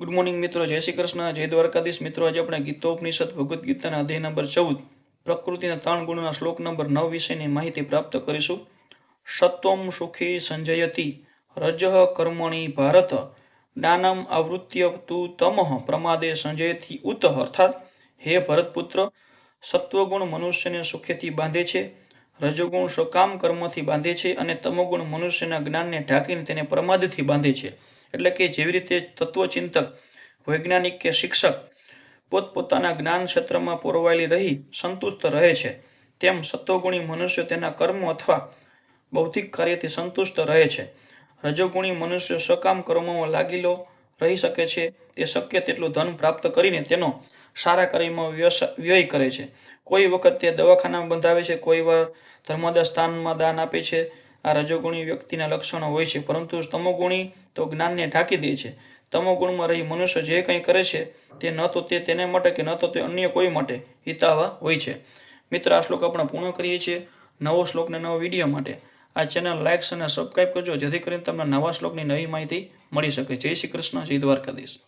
Good morning મિત્રો, જય શ્રી કૃષ્ણ, જય દ્વારકાધીશ. મિત્રો, આજે આપણે ગીતોપનિષદ, ભગવદ્ ગીતાના અધ્યાય નંબર ચૌદ, પ્રકૃતિના ત્રણ ગુણના શ્લોક નંબર નવ વિષયની માહિતી પ્રાપ્ત કરીશું. સત્વમ સુખી સંજયતી, રજ કર્મણી ભારત, જ્ઞાનમ આવૃત્ય તુ તમઃ પ્રમાદે સંજયથી ઉત, અર્થાત, હે ભરતપુત્ર, સત્વગુણ મનુષ્યને સુખેથી બાંધે છે, રજોગુણ સકામ કર્મથી બાંધે છે અને તમોગુણ મનુષ્યના જ્ઞાનને ઢાંકીને તેને પ્રમાદથી બાંધે છે. એટલે કે જેવી રીતે તત્વચિંતક, વૈજ્ઞાનિક કે શિક્ષક પોતપોતાના જ્ઞાન ક્ષેત્રમાં પોરવાયેલી રહી, સંતુષ્ટ રહે છે, તેમ સત્વગુણી મનુષ્ય તેના કર્મ અથવા બૌદ્ધિક કાર્યથી સંતુષ્ટ રહે છે. રજોગુણી મનુષ્ય સકામ કર્મોમાં લાગેલો રહી શકે છે, તે શક્ય તેટલું ધન પ્રાપ્ત કરીને તેનો સારા કાર્યમાં વ્યય કરે છે. કોઈ વખત તે દવાખાનામાં બંધાવે છે, કોઈ વાર ધર્મદા સ્થાનમાં દાન આપે છે આ રજોગુણી વ્યક્તિના લક્ષણો હોય છે, પરંતુ તમોગુણી તો જ્ઞાનને ઢાંકી દે છે. તમોગુણમાં રહી મનુષ્ય જે કંઈ કરે છે, તે ન તો તે તેને માટે કે ન તો તે અન્ય કોઈ માટે હિતાવા હોય છે. મિત્ર, આ શ્લોક આપણે પૂર્ણ કરીએ છીએ નવો શ્લોકને નવો વીડિયો માટે. આ ચેનલ લાઇક્સ અને સબસ્ક્રાઈબ કરજો, જેથી કરીને તમને નવા શ્લોકની નવી માહિતી મળી શકે. જય શ્રી કૃષ્ણ, જય દ્વારકાધીશ.